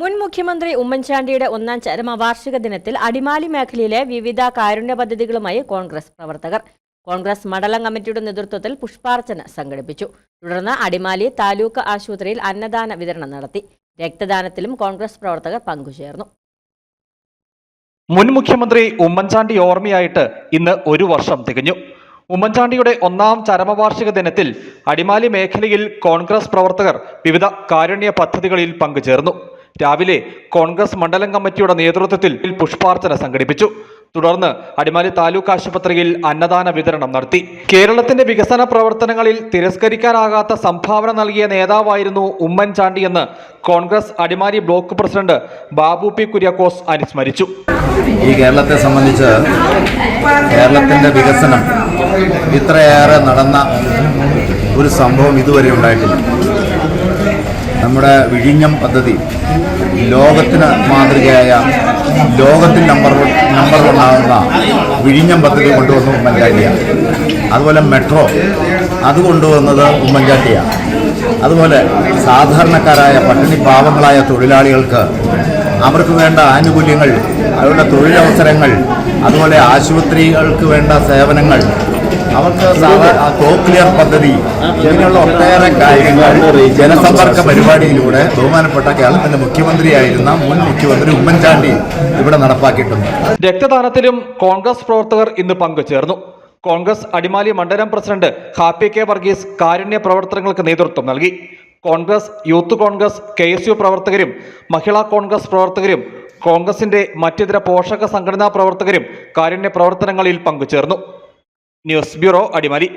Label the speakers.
Speaker 1: മുൻ മുഖ്യമന്ത്രി ഉമ്മൻചാണ്ടിയുടെ ഒന്നാം ചരമ വാർഷിക ദിനത്തിൽ അടിമാലി മേഖലയിലെ വിവിധ കാരുണ്യ പദ്ധതികളുമായി കോൺഗ്രസ് പ്രവർത്തകർ. കോൺഗ്രസ് മണ്ഡലം കമ്മിറ്റിയുടെ നേതൃത്വത്തിൽ പുഷ്പാർച്ചന സംഘടിപ്പിച്ചു. തുടർന്ന് അടിമാലി താലൂക്ക് ആശുപത്രിയിൽ അന്നദാന വിതരണം നടത്തി. രക്തദാനത്തിലും കോൺഗ്രസ് പ്രവർത്തകർ പങ്കുചേർന്നു.
Speaker 2: മുൻ മുഖ്യമന്ത്രി ഉമ്മൻചാണ്ടി ഓർമ്മയായിട്ട് ഇന്ന് ഒരു വർഷം തികഞ്ഞു. ഉമ്മൻചാണ്ടിയുടെ ഒന്നാം ചരമവാർഷിക ദിനത്തിൽ അടിമാലി മേഖലയിൽ കോൺഗ്രസ് പ്രവർത്തകർ വിവിധ കാരുണ്യ പദ്ധതികളിൽ പങ്കുചേർന്നു. രാവിലെ കോൺഗ്രസ് മണ്ഡലം കമ്മിറ്റിയുടെ നേതൃത്വത്തിൽ പുഷ്പാർച്ചന സംഘടിപ്പിച്ചു. തുടർന്ന് അടിമാലി താലൂക്ക് ആശുപത്രിയിൽ അന്നദാന വിതരണം നടത്തി. കേരളത്തിന്റെ വികസന പ്രവർത്തനങ്ങളിൽ തിരസ്കരിക്കാനാകാത്ത സംഭാവന നൽകിയ നേതാവായിരുന്നു ഉമ്മൻചാണ്ടി എന്ന് Congress Adimali block president Babu P Kuriakose അനുസ്മരിച്ചു.
Speaker 3: ഈ കേരളത്തെ സംബന്ധിച്ച് കേരളത്തിന്റെ വികസനം ഇത്രയേറെ നടന്ന ഒരു സംഭവം ഇതുവരെ ഉണ്ടായിട്ടില്ല. നമ്മുടെ വിഴിഞ്ഞം പദ്ധതി ലോകത്തിന് മാതൃകയായ ലോകത്തിൽ നമ്പർ നമ്പർ വൺ ആകുന്ന വിഴിഞ്ഞം പദ്ധതി കൊണ്ടുവന്നത് ഉമ്മൻചാണ്ടിയാണ്. അതുപോലെ മെട്രോ അത് കൊണ്ടുവന്നത് ഉമ്മൻചാണ്ടിയാണ്. അതുപോലെ സാധാരണക്കാരായ പട്ടിണി പാവങ്ങളായ തൊഴിലാളികൾക്ക് അവർക്ക് വേണ്ട ആനുകൂല്യങ്ങൾ അവരുടെ തൊഴിലവസരങ്ങൾ അതുപോലെ ആശുപത്രികൾക്ക് വേണ്ട സേവനങ്ങൾ അവർക്ക് കോക്ലിയർ പദ്ധതി ഇങ്ങനെയുള്ള ഒട്ടേറെ കാര്യങ്ങൾ ജനസമ്പർക്ക പരിപാടിയിലൂടെ ബഹുമാനപ്പെട്ട കേരളത്തിന്റെ മുഖ്യമന്ത്രിയായിരുന്ന മുൻ മുഖ്യമന്ത്രി ഉമ്മൻചാണ്ടി ഇവിടെ നടപ്പാക്കിയിട്ടുണ്ട്.
Speaker 2: രക്തദാനത്തിലും കോൺഗ്രസ് പ്രവർത്തകർ ഇന്ന് പങ്കുചേർന്നു. കോൺഗ്രസ് അടിമാലി മണ്ഡലം പ്രസിഡന്റ് ഹാപ്പി കെ വർഗീസ് കാരുണ്യ പ്രവർത്തനങ്ങൾക്ക് നേതൃത്വം നൽകി. Congress youth Congress K S U പ്രവർത്തകരും മഹിളാ കോൺഗ്രസ് പ്രവർത്തകരും കോൺഗ്രസിന്റെ മറ്റിതര പോഷക സംഘടനാ പ്രവർത്തകരും കാരുണ്യ പ്രവർത്തനങ്ങളിൽ പങ്കുചേർന്നു. News bureau Adimali